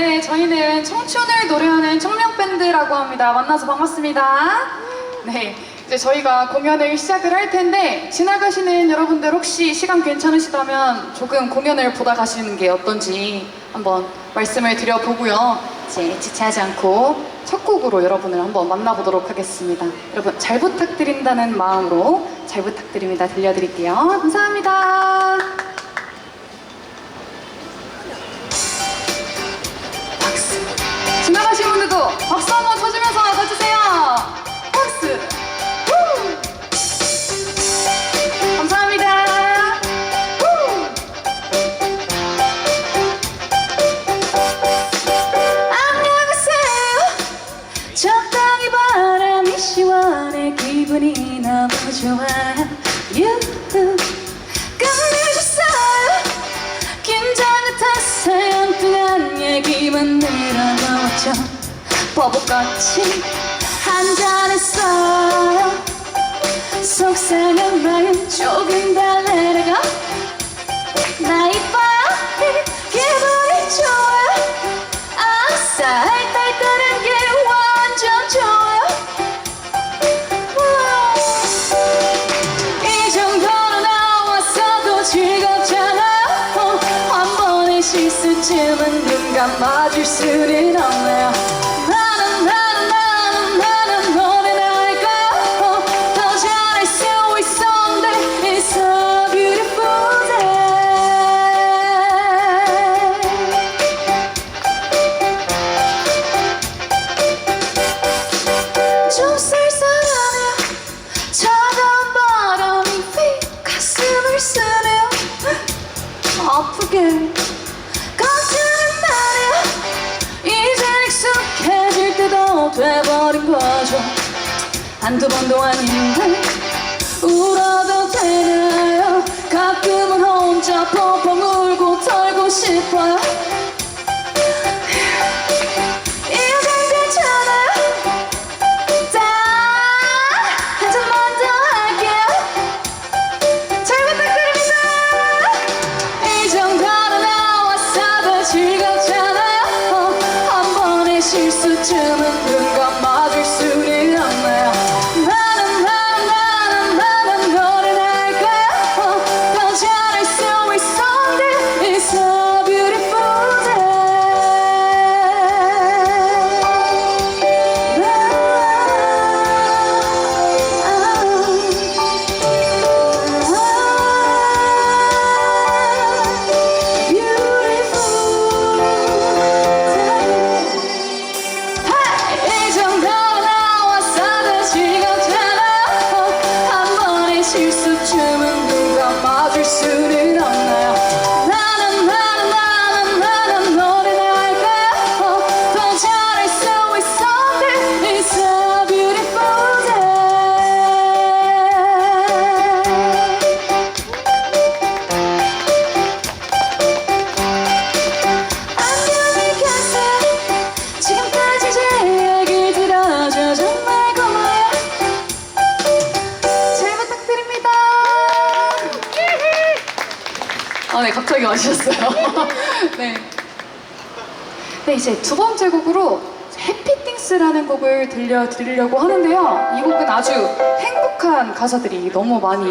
네, 저희는 청춘을 노래하는 청명밴드라고 합니다. 만나서 반갑습니다. 네, 이제 저희가 공연을 시작을 할 텐데, 지나가시는 여러분들 혹시 시간 괜찮으시다면 조금 공연을 보다 가시는 게 어떤지 한번 말씀을 드려보고요. 이제 지체하지 않고 첫 곡으로 여러분을 한번 만나보도록 하겠습니다. 여러분, 잘 부탁드린다는 마음으로 잘 부탁드립니다. 들려드릴게요. 감사합니다. 기분이 너무 좋아요. 유후. 끝내줬어요. 긴장 같았어요. 엉뚱한 얘기만 늘어놓았죠. 바보같이 한잔했어요. 속상한 마음 조금 달래다가 번의 실수쯤은 눈 감아줄 수는 없나요 나는 나는 나는 나는 노래를 할까요? 더 잘할 수 있었는데 It's a beautiful day. 좀 쌀쌀하네요. 차가운 바람이 휙 가슴을 쓰네요. 아프게 돼버린 거죠. 한두 번도 아닌데 울어도 되나요? 가끔은 혼자 펑펑 실수쯤은 눈 감아 아 네 갑자기 와주셨어요 네. 네 이제 두 번째 곡으로 해피띵스라는 곡을 들려드리려고 하는데요 이 곡은 아주 행복한 가사들이 너무 많이